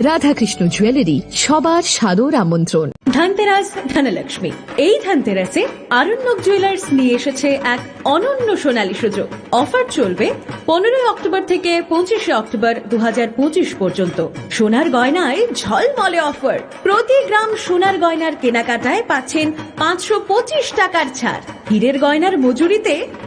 Radhakrishna jewellery সবার সাদর আমন্ত্রণ। ধনতেরাস ধনলক্ষ্মী, এই ধনতেরাসে আরণ্যক জুয়েলার্স নিয়ে এসেছে এক অনন্য সোনালী সুযোগ। অফার চলবে পনেরোই অক্টোবর থেকে পঁচিশে অক্টোবর দু হাজার পঁচিশ পর্যন্ত। সোনার গয়নায় ঝলমলে অফার প্রতি গ্রাম সোনার গয়নার কেনাকাটায় পাচ্ছেন পাঁচশো পঁচিশ টাকার ছাড়। হীরের গয়নার মজুরিতে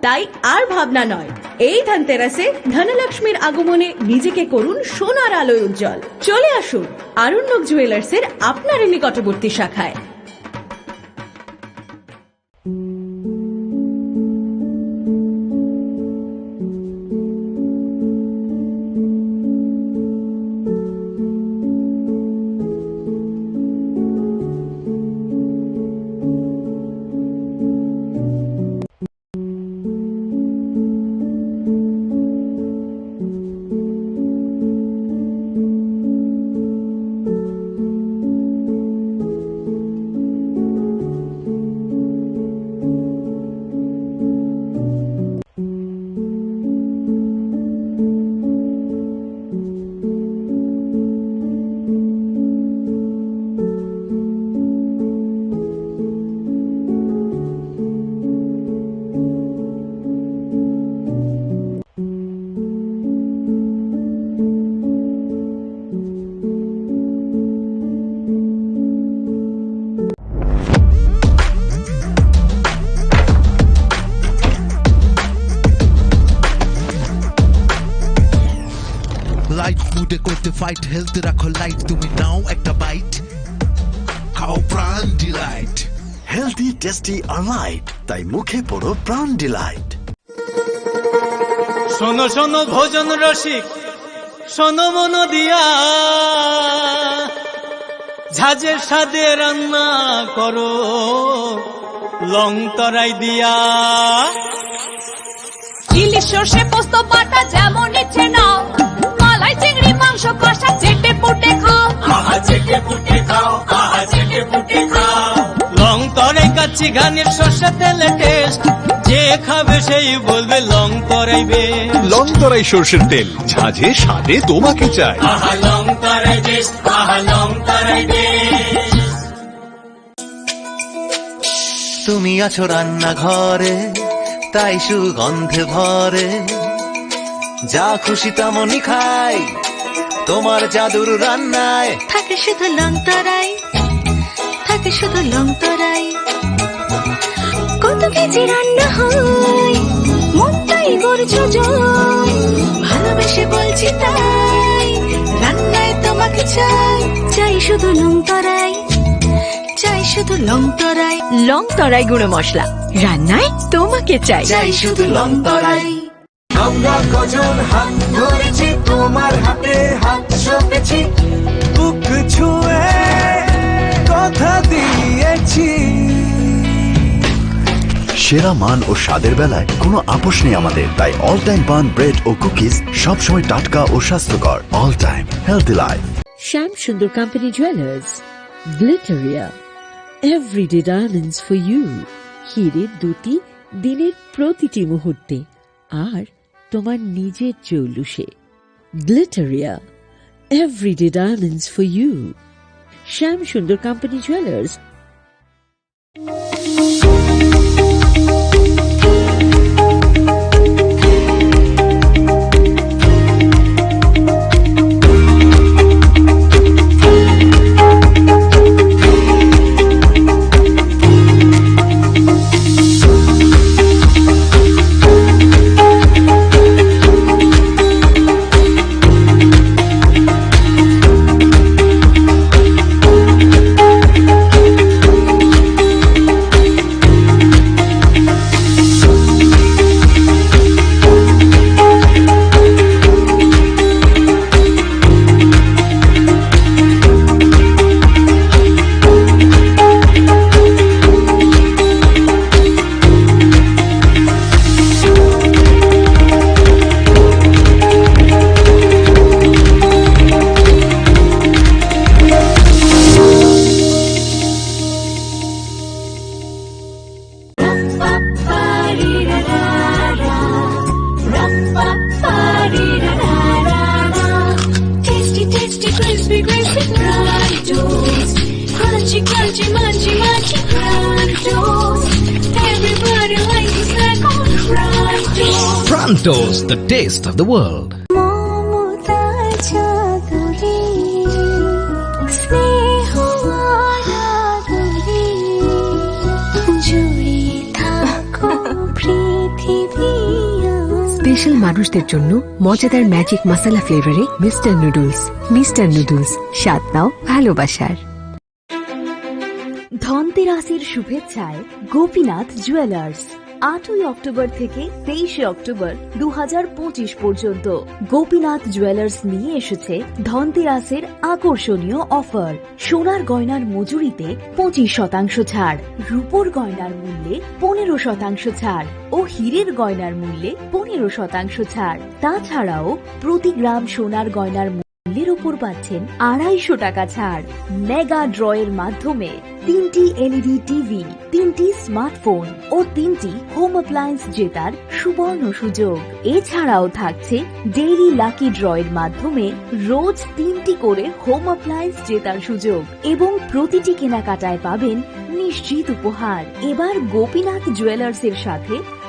তাই আর ভাবনা নয়। এই ধনতেরাসে ধনলক্ষ্মীর আগমনে নিজেকে করুন সোনার আলোয় উজ্জ্বল। চলে আসুন আরণ্যক জুয়েলার্সের আপনারই নিকটবর্তী শাখায়। মুডে করতে ফাইট হেলথ রাখো লাইট তুমি নাও একটা বাইট খাও প্রাণ ডিলাইট হেলদি টেস্টি আর লাইট তাই মুখে পড়ো প্রাণ ডিলাইট শোনো শোনো ভোজন রসিক। শোনো মন দিয়া। ঝাঁঝের সাদে রান্না করো। লং তরাই দিয়া। ইলিশ সর্ষে পোস্ত বাটা যেমন ইচ্ছে নাও। মাংস কষা চেটে পুটে খাও। লং তরাই কাচ্ছি ঘানির সর্ষে তেলে টেস্ট যে খাবে সেই বলবে লং তরাইবে লং তরাই সর্ষের তেল। ঝাঁঝে স্বাদে তোমাকে চাই। আহা লং তরাই টেস্ট আহা লং তরাই তুমি আছো রান্নাঘরে তাই সুগন্ধে ভরে। যা খুশি তেমনই খাই। তোমার জাদুর রান্নায়। থাকে শুধু লংতরাই থাকে শুধু লংতরাই কত কেজি রান্না হয় মনটাই জয় ভালোবেসে বলছি তাই রান্নায় তোমাকে চাই। চাই শুধু লংতরাই চাই শুধু লংতরাই লং তরাই গুঁড়ো মশলা রান্নায় তোমাকে চাই। চাই শুধু লংতরাই আমরা কজন হাত ধরেছি তোমার হাতে হাত সপেছি বুক ছুঁয়ে কথা দিয়েছি। সেরা মান ও স্বাদের বেলায় কোনো আপোষ নেই আমাদের তাই অল টাইম পান ব্রেড ও কুকিজ সবসময় টাটকা ও স্বাস্থ্যকর। All time healthy life Sham Sundar Company Jewelers, Glitteria, Everyday Diamonds for You, হীরের দুটি দিনের প্রতিটি মুহূর্তে। আর তোমার নিজের জৌলুসে Glitteria everyday diamonds for you Shyam Sundar company jewellers Munchy, munchy, munchy Prontos. Everybody likes a snack on Prontos. Prontos, the taste of the world. Special মানুষদের জন্য মজাদার ম্যাজিক মশলা ফ্লেভারে মিস্টার নুডলস মিস্টার নুডলস স্বাদ নাও ভালোবাসার ধনতেরাসের শুভেচ্ছায় গোপীনাথ জুয়েলার্স আটই অক্টোবর থেকে তেইশে অক্টোবর দু পর্যন্ত। গোপীনাথ জুয়েলার্স নিয়ে এসেছে ধনতেরাসের আকর্ষণীয় অফার সোনার গয়নার মজুরিতে পঁচিশ শতাংশ ছাড়, রূপোর গয়নার মূল্যে পনেরো শতাংশ ছাড় ও হীরের গয়নার মূল্যে পনেরো শতাংশ ছাড়। তাছাড়াও প্রতি গ্রাম সোনার গয়নার উপর পাচ্ছেন আড়াইশো টাকা ছাড়। মেগা ড্রয়ের মাধ্যমে তিনটি এলইডি টিভি তিনটি স্মার্টফোন ও তিনটি হোম অ্যাপ্লায়েন্স জেতার সুবর্ণ সুযোগ। এছাড়াও থাকছে ডেইলি লাকি ড্রয়ের মাধ্যমে রোজ তিনটি করে হোম অ্যাপ্লায়েন্স জেতার সুযোগ এবং প্রতিটি কেনাকাটায় পাবেন নিশ্চিত উপহার। এবার গোপীনাথ জুয়েলার্স এর সাথে